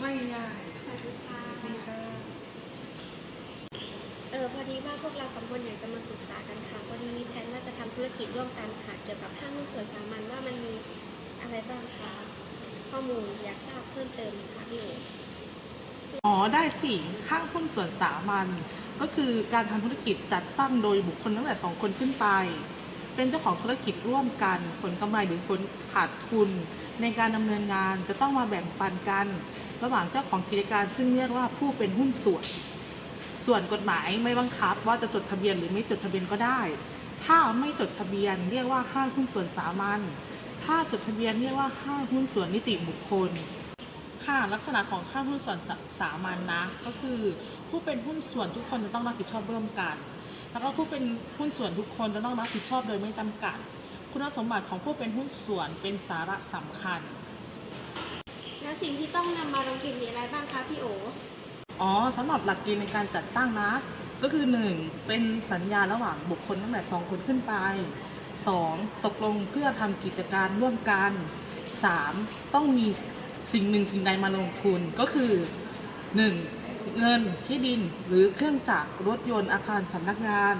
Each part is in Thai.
ไม่ง่ายสวัสดีค่ะดีค่ะเออพอดีว่าพวกเราสองคนอยากจะมาปรึกษากันค่ะพอดีมีแผนว่าจะทำธุรกิจร่วมกันค่ะเกี่ยวกับห้างหุ้นส่วนสามัญว่ามันมีอะไรบ้างคะข้อมูลอยากทราบเพิ่มเติมค่ะพี่เอ๋อ๋อได้สิห้างหุ้นส่วนสามัญก็คือการทำธุรกิจจัดตั้งโดยบุคคลตั้งแต่สองคนขึ้นไป เป็นเจ้าของธุรกิจร่วมกันผลกำไรหรือผลขาดทุน ในการดำเนินงานจะต้องมาแบ่งปันกัน ระหว่างเจ้าของกิจการซึ่งเรียกว่าผู้เป็นหุ้นส่วน ส่วนกฎหมายไม่บังคับว่าจะจดทะเบียนหรือไม่จดทะเบียนก็ได้ ถ้าไม่จดทะเบียนเรียกว่าห้างหุ้นส่วนสามัญ ถ้าจดทะเบียนเรียกว่าห้างหุ้นส่วนนิติบุคคล ค่ะลักษณะของห้างหุ้นส่วนสามัญนะก็คือ ผู้เป็นหุ้นส่วนทุกคนจะต้องรับผิดชอบร่วมกัน แล้วก็ผู้เป็นหุ้นส่วนทุกคนจะต้องรับผิดชอบโดยไม่จำกัด คุณสมบัติของผู้เป็นหุ้นส่วนเป็นสาระสำคัญ แล้วสิ่งที่ต้องนำมาลงทุนมีอะไรบ้างคะพี่โอ อ๋อสำหรับหลักเกณฑ์ในการจัดตั้งนะ ก็คือ 1. เป็นสัญญาระหว่างบุคคลตั้งแต่ 2 คนขึ้นไป 2. ตกลงเพื่อทำกิจการร่วมกัน 3. ต้องมีสิ่งหนึ่งสิ่งใดมาลงทุนก็คือ 1. เงินที่ดินหรือเครื่องจักรรถยนต์อาคารสำนักงาน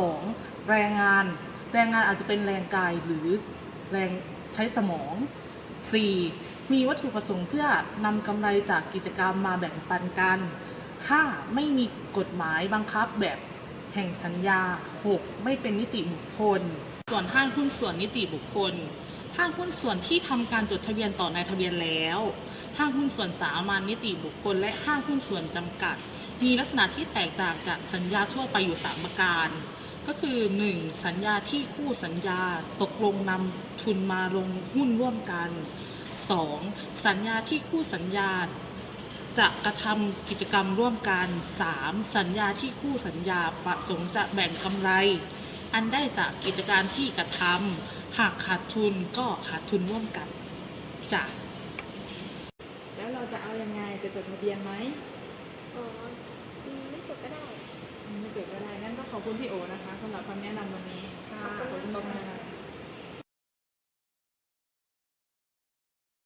2. แรงงาน แรงงานอาจจะเป็นแรงกายหรือแรงใช้สมอง 4. มีวัตถุประสงค์เพื่อนำกำไรจากกิจกรรมมาแบ่งปันกัน 5. ไม่มีกฎหมายบังคับแบบแห่งสัญญา 6. ไม่เป็นนิติบุคคล ส่วนห้างหุ้นส่วนนิติบุคคล ห้างหุ้นส่วนที่ทำการจดทะเบียนต่อนายทะเบียนแล้ว ห้างหุ้นส่วนสามัญนิติบุคคล และห้างหุ้นส่วนจำกัด มีลักษณะที่แตกต่างจากสัญญาทั่วไปอยู่สามประการก็คือ 1. สัญญาที่คู่สัญญาตกลงนำทุนมาลงหุ้นร่วมกัน 2. สัญญาที่คู่สัญญาจะกระทำกิจกรรมร่วมกัน 3. สัญญาที่คู่สัญญาประสงค์จะแบ่งกำไร อันได้จากกิจการที่กระทำหากขาดทุนก็ขาดทุนร่วมกันจ้ะแล้วเราจะเอายังไงจะจดทะเบียนไหมอ๋ออืมไม่จบก็ได้ ไม่จดก็ได้งั้นก็ขอบคุณพี่โอนะคะสำหรับคำแนะนำวันนี้ค่ะขอบคุณขอบคุณมาก